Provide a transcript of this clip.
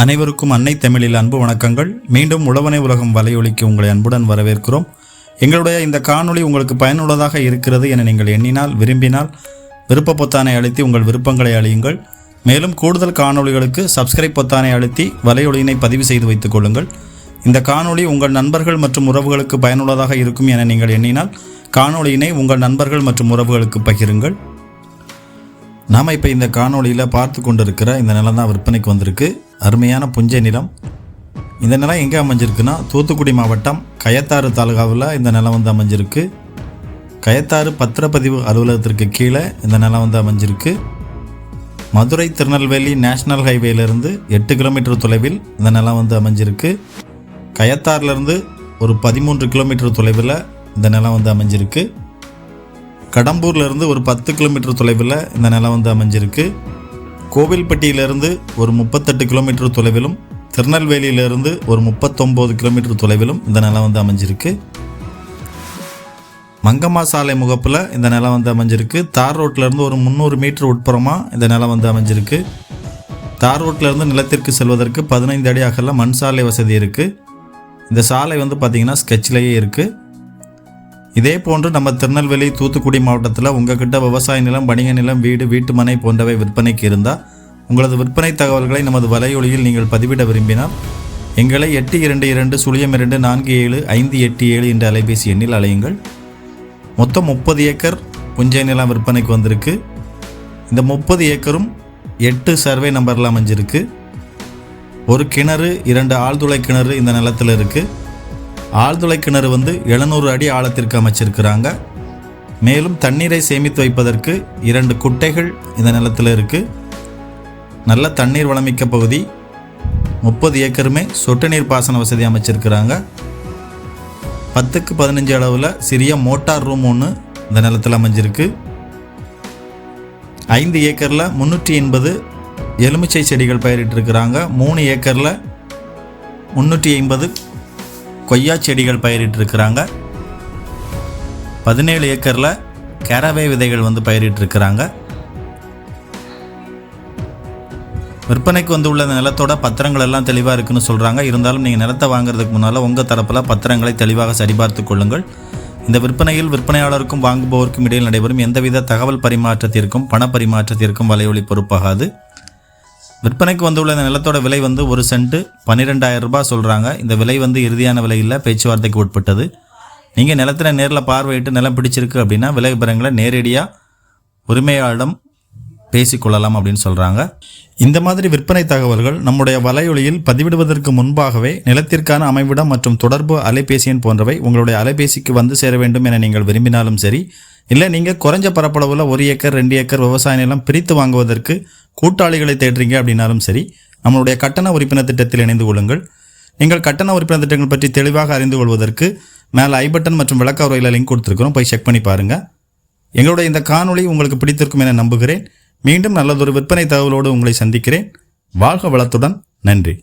அனைவருக்கும் அன்னை தமிழில் அன்பு வணக்கங்கள். மீண்டும் உழவனை உலகம் வலையொலிக்கு உங்களை அன்புடன் வரவேற்கிறோம். எங்களுடைய இந்த காணொளி உங்களுக்கு பயனுள்ளதாக இருக்கிறது என நீங்கள் எண்ணினால் விரும்பினால் விருப்ப பொத்தானை அழுத்தி உங்கள் விருப்பங்களை அழியுங்கள். மேலும் கூடுதல் காணொளிகளுக்கு சப்ஸ்கிரைப் பொத்தானை அழுத்தி வலையொலியினை பதிவு செய்து வைத்துக் கொள்ளுங்கள். இந்த காணொளி உங்கள் நண்பர்கள் மற்றும் உறவுகளுக்கு பயனுள்ளதாக இருக்கும் என நீங்கள் எண்ணினால் காணொளியினை உங்கள் நண்பர்கள் மற்றும் உறவுகளுக்கு பகிருங்கள். நாம் இப்போ இந்த காணொளியில் பார்த்து கொண்டிருக்கிற இந்த நிலம் தான் விற்பனைக்கு வந்திருக்கு. அருமையான புஞ்சை நிலம். இந்த நிலம் எங்கே அமைஞ்சிருக்குன்னா தூத்துக்குடி மாவட்டம் கயத்தாறு தாலுகாவில் இந்த நிலம் வந்து அமைஞ்சிருக்கு. கயத்தாறு பத்திரப்பதிவு அலுவலகத்திற்கு கீழே இந்த நிலம் வந்து அமைஞ்சிருக்கு. மதுரை திருநெல்வேலி நேஷனல் ஹைவேலேருந்து எட்டு கிலோமீட்டர் தொலைவில் இந்த நிலம் வந்து அமைஞ்சிருக்கு. கயத்தாறுலேருந்து ஒரு பதிமூன்று கிலோமீட்டர் தொலைவில் இந்த நிலம் வந்து அமைஞ்சிருக்கு. கடம்பூர்லேருந்து ஒரு பத்து கிலோமீட்டர் தொலைவில் இந்த நிலம் வந்து அமைஞ்சிருக்கு. கோவில்பட்டியிலிருந்து ஒரு முப்பத்தெட்டு கிலோமீட்டர் தொலைவிலும் திருநெல்வேலியிலிருந்து ஒரு முப்பத்தொம்போது கிலோமீட்டர் தொலைவிலும் இந்த நிலம் வந்து அமைஞ்சிருக்கு. மங்கம்மா சாலை முகப்பில் இந்த நிலம் வந்து அமைஞ்சிருக்கு. தார் ரோட்லேருந்து ஒரு முந்நூறு மீட்டர் உட்புறமாக இந்த நிலம் வந்து அமைஞ்சிருக்கு. தார் ரோட்லேருந்து நிலத்திற்கு செல்வதற்கு பதினைந்து அடி அகல மண் சாலை வசதி இருக்குது இந்த சாலை வந்து பார்த்திங்கன்னா ஸ்கெட்ச்லேயே இருக்குது இதே போன்று நம்ம திருநெல்வேலி தூத்துக்குடி மாவட்டத்தில் உங்ககிட்ட விவசாய நிலம் வணிக நிலம் வீடு வீட்டு மனை போன்றவை விற்பனைக்கு இருந்தால் உங்களது விற்பனை தகவல்களை நமது வலையொலியில் நீங்கள் பதிவிட விரும்பினால் எங்களை எட்டு இரண்டு இரண்டு சுழியம் இரண்டு நான்கு ஏழு ஐந்து எட்டு ஏழு என்ற அலைபேசி எண்ணில் அலையுங்கள் மொத்தம் முப்பது ஏக்கர் புஞ்சை நிலம் விற்பனைக்கு வந்திருக்கு. இந்த முப்பது ஏக்கரும் எட்டு சர்வே நம்பரில் அமைஞ்சிருக்கு. ஒரு கிணறு இரண்டு ஆழ்துளை கிணறு இந்த நிலத்தில் இருக்குது ஆழ்துளை கிணறு வந்து எழுநூறு அடி ஆழத்திற்கு அமைச்சிருக்கிறாங்க. மேலும் தண்ணீரை சேமித்து வைப்பதற்கு இரண்டு குட்டைகள் இந்த நிலத்தில் இருக்குது நல்ல தண்ணீர் வளமிக்க பகுதி. முப்பது ஏக்கருமே சொட்டு நீர் பாசன வசதி அமைச்சிருக்கிறாங்க. பத்துக்கு பதினஞ்சு அளவில் சிறிய மோட்டார் ரூம் ஒன்று இந்த நிலத்தில் அமைஞ்சிருக்கு. ஐந்து ஏக்கரில் முந்நூற்றி எண்பது எலுமிச்சை செடிகள் பயிரிட்டிருக்கிறாங்க. மூணு ஏக்கரில் முந்நூற்றி ஐம்பது கொய்யா செடிகள் பயிரிட்டிருக்கிறாங்க. பதினேழு ஏக்கரில் கேரவே விதைகள் வந்து பயிரிட்டிருக்கிறாங்க. விற்பனைக்கு வந்து உள்ள நிலத்தோட பத்திரங்கள் எல்லாம் தெளிவாக இருக்குன்னு சொல்கிறாங்க இருந்தாலும் நீங்கள் நிலத்தை வாங்குறதுக்கு முன்னால் உங்கள் தரப்பில் பத்திரங்களை தெளிவாக சரிபார்த்து கொள்ளுங்கள். இந்த விற்பனையில் விற்பனையாளருக்கும் வாங்குபவருக்கும் இடையில் நடைபெறும் எந்தவித தகவல் பரிமாற்றத்திற்கும் பண பரிமாற்றத்திற்கும் வலையொலி பொறுப்பாகாது. விற்பனைக்கு வந்துள்ள இந்த நிலத்தோட விலை வந்து ஒரு சென்ட்டு பன்னிரெண்டாயிரம் ரூபாய் சொல்கிறாங்க இந்த விலை வந்து இறுதியான விலையில் பேச்சுவார்த்தைக்கு உட்பட்டது. நீங்கள் நிலத்தில் நேரில் பார்வையிட்டு நிலம் பிடிச்சிருக்கு அப்படின்னா விலை விபரங்களை நேரடியாக உரிமையாளரிடம் பேசிக்கொள்ளலாம் அப்படின்னு சொல்கிறாங்க இந்த மாதிரி விற்பனை தகவல்கள் நம்முடைய வலையொலியில் பதிவிடுவதற்கு முன்பாகவே நிலத்திற்கான அமைவிடம் மற்றும் தொடர்பு அலைபேசி எண் போன்றவை உங்களுடைய அலைபேசிக்கு வந்து சேர வேண்டும் என நீங்கள் விரும்பினாலும் சரி இல்லை நீங்கள் குறைஞ்ச பரப்பளவில் ஒரு ஏக்கர் ரெண்டு ஏக்கர் விவசாய நிலம் பிரித்து வாங்குவதற்கு கூட்டாளிகளை தேடுறீங்க அப்படின்னாலும் சரி நம்மளுடைய கட்டண உறுப்பினர் திட்டத்தில் இணைந்து கொள்ளுங்கள். நீங்கள் கட்டண உறுப்பினர் திட்டங்கள் பற்றி தெளிவாக அறிந்து கொள்வதற்கு மேலே ஐ பட்டன் மற்றும் விளக்க உரையில் லிங்க் கொடுத்துருக்குறோம். போய் செக் பண்ணி பாருங்கள் எங்களுடைய இந்த காணொளி உங்களுக்கு பிடித்திருக்கும் என நம்புகிறேன். மீண்டும் நல்லதொரு விற்பனை தகவலோடு உங்களை சந்திக்கிறேன். வாழ்க வளத்துடன். நன்றி.